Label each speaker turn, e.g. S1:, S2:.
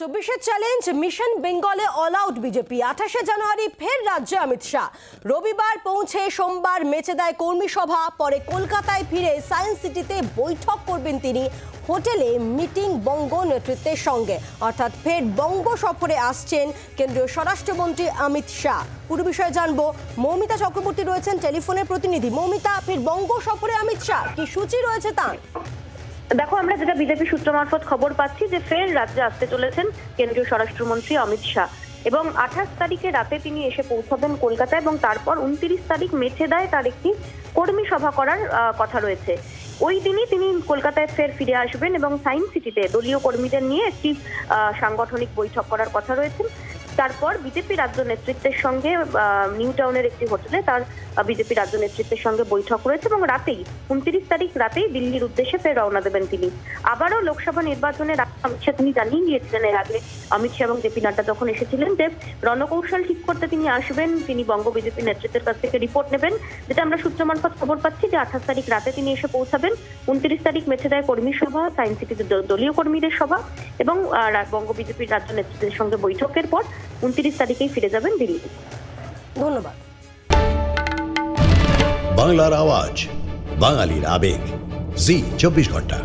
S1: চব্বিশের challenge mission বেঙ্গলে all out BJP আঠাশে জানুয়ারি ফের রাজ্যে অমিত শাহ। রবিবার পৌঁছে সোমবার মেচেদায় কর্মী সভা, পরে কলকাতায় ফিরে সায়েন্স সিটিতে বৈঠক করবেন তিনি হোটেলে মিটিং বঙ্গ নেতৃত্বের সঙ্গে। অর্থাৎ ফের বঙ্গ সফরে আসছেন কেন্দ্রীয় স্বরাষ্ট্রমন্ত্রী অমিত শাহ। পুরো বিষয়ে জানব। মৌমিতা চক্রবর্তী রয়েছেন টেলিফোনের প্রতিনিধি। মৌমিতা, ফের বঙ্গ সফরে অমিত শাহ, কি সূচি রয়েছে তার?
S2: দেখো, আমরা যেটা বিজেপি সূত্র মারফত খবর পাচ্ছি যে ফের রাজ্যে আসতে চলেছেন কেন্দ্রীয় স্বরাষ্ট্রমন্ত্রী অমিত শাহ। এবং আঠাশ তারিখে রাতে তিনি এসে পৌঁছাবেন কলকাতায় এবং তারপর উনত্রিশ তারিখ মেছেদায় তার একটি কর্মী সভা করার কথা রয়েছে। ওই দিনই তিনি কলকাতায় ফের ফিরে আসবেন এবং সায়েন্স সিটিতে দলীয় কর্মীদের নিয়ে একটি সাংগঠনিক বৈঠক করার কথা রয়েছে। তারপর বিজেপি রাজ্য নেতৃত্বের সঙ্গে নিউ টাউনের একটি হোটেলে তার বিজেপি রাজ্য নেতৃত্বের সঙ্গে বৈঠক রয়েছে এবং রাতেই, উনত্রিশ তারিখ রাতেই দিল্লির উদ্দেশ্যে ফের রওনা দেবেন তিনি। আবারও লোকসভা নির্বাচনের আগে অমিত শাহ তিনি জানিয়ে গিয়েছিলেন এর আগে, অমিত শাহ এবং জেপি নাড্ডা যখন এসেছিলেন যে রণকৌশল ঠিক করতে তিনি আসবেন, তিনি বঙ্গ বিজেপি নেতৃত্বের কাছ থেকে রিপোর্ট নেবেন, যেটা আমরা সূত্র মারফত খবর পাচ্ছি যে আঠাশ তারিখ রাতে তিনি এসে পৌঁছাবেন। উনত্রিশ তারিখ মেছেদায় কর্মী সভা, সায়েন্স সিটিতে দলীয় কর্মীদের সভা এবং বঙ্গ বিজেপির রাজ্য নেতৃত্বের সঙ্গে বৈঠকের পর উনত্রিশ তারিখেই ফিরে যাবেন দিল্লি।
S1: ধন্যবাদ।
S3: বাংলার আওয়াজ বাঙালির আবেগ। জি চব্বিশ ঘণ্টা।